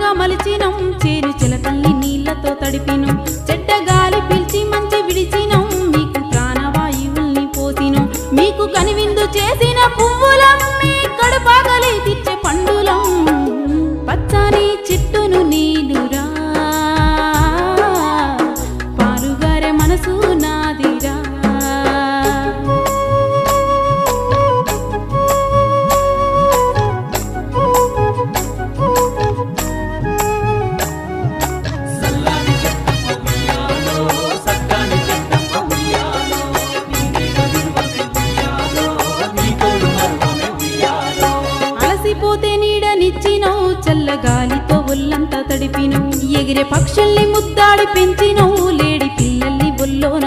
పంటగా మలిచినం చేను చిలకల్ని నీళ్ళతో తడిపినం. చెడ్డ గాలి పిలిచి మంచి విడిచినం మీకు ప్రాణవాయువుల్ని పోసినం. మీకు కనివిందు చేసిన నీడనిచ్చినవు చల్లగాలితో ఒళ్ళంతా తడిపినవు. ఎగిరే పక్షుల్ని ముద్దాడి పెంచినవు లేడి పిల్లల్ని బొల్లోన